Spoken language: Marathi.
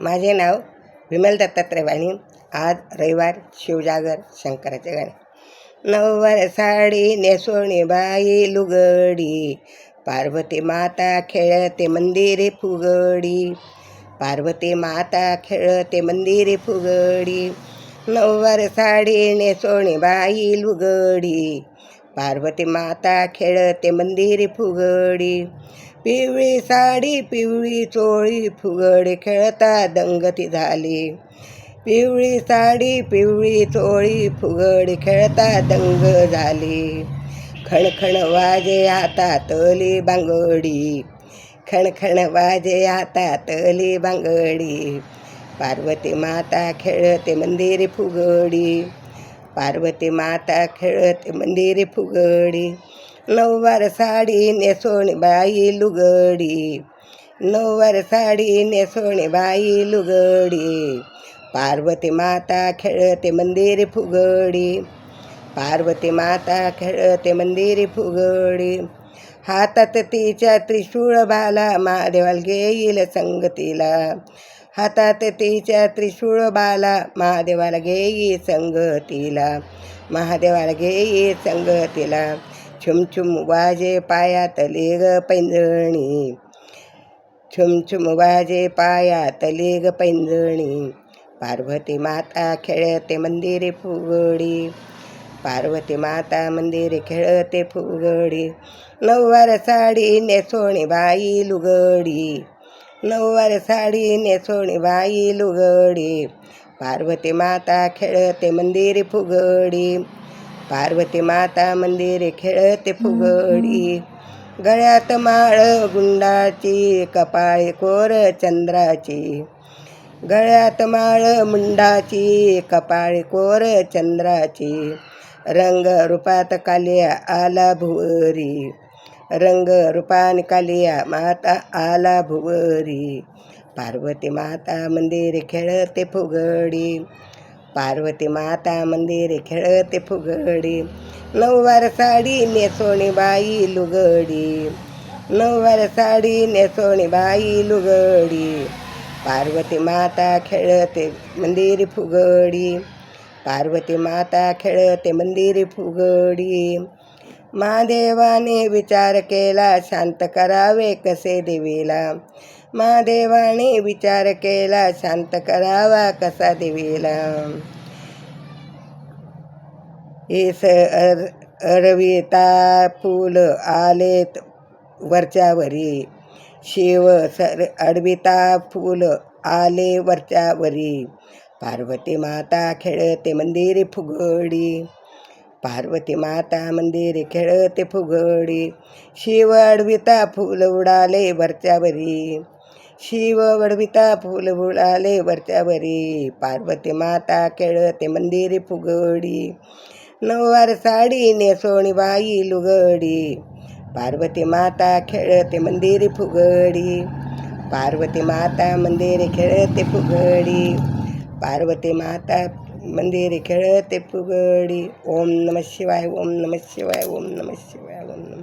माझे नाव विमल दत्तात्रय वाणी आज रविवार शिवजागर शंकराचे गाणे नऊवार साडी नेसोणी बाई लुगडी. पार्वती माता खेळते मंदिरे फुगडी. पार्वती माता खेळते मंदिरे फुगडी. नऊवार साडी नेसोणी बाई लुगडी. पार्वती माता खेळते मंदिरी फुगडी. पिवळी साडी पिवळी चोळी फुगडी खेळता दंगती झाली. पिवळी साडी पिवळी चोळी फुगडी खेळता दंग झाली. खणखण वाजे हातातली बांगडी. खणखण वाजे हातातली बांगडी. पार्वती माता खेळते मंदिरी फुगडी. पार्वती माता खेळत मंदिरी फुगडी. नऊवार साडी नेसोणी बाई लुगडी. नऊवार साडी नेसोणी बाई लुगडी. पार्वती माता खेळते मंदिरी फुगडी. पार्वती माता खेळते मंदिरी फुगडी. हातात तिच्या त्रिशूळ भाला महादेवाला घेईल संगतीला. हातात तिच्या त्रिशूळ बाला महादेवाला घेई संगतीला. महादेवाला घेई संगतीला. छुमछुम वाजे पायातले ग पैंजणी. छुमछुम वाजे पायातले ग पैंजणी. पार्वती माता खेळते मंदिरे फुगडी. पार्वती माता मंदिरे खेळते फुगडी. नऊवार साडी नेसोणी बाई लुगडी. नऊवार साडी नेसोणी बाई लुगडी. पार्वती माता खेळते मंदिर फुगडी. पार्वती माता मंदिरे खेळते फुगडी. गळ्यात माळ गुंडाची कपाळी कोर चंद्राची. गळ्यात माळ मुंडाची कपाळी कोर चंद्राची. रंग रूपात काल्या आला भुवरी. रंग रूपा निकालिया माता आला भुवरी. पार्वती माता मंदिर खेळते फुगडी. पार्वती माता मंदिर खेळते फुगडी. नऊवार साडी नेसोणी बाई लुगडी. नऊवार साडी नेसोणी बाई लुगडी. पार्वती माता खेळते मंदिर फुगडी. पार्वती माता खेळते मंदिर फुगडी. महादेवाने विचार केला शांत करावे कसे देवीला? महादेवाने विचार केला शांत करावा कसा देवीला? हेस अर अरविता फूल आलेत वरच्यावरी. शिव सर अडविता फूल आले वरच्यावरी. पार्वती माता खेळते मंदिरी फुगडी. पार्वती माता मंदिरी खेळते फुगडी. शिव अडविता फुल उडाले वरच्यावरी. शिव वडविता फुल उडाले वरच्यावरी. पार्वती माता खेळते मंदिरी फुगडी. नऊवार साडी नेसोणी बाई लुगडी. पार्वती माता खेळते मंदिरी फुगडी. पार्वती माता मंदिरे खेळते फुगडी. पार्वती माता मंदिर खेळ ते पुगडी ओम नमः शिवाय ओम नमः शिवाय ओम नमः शिवाय ओम नमः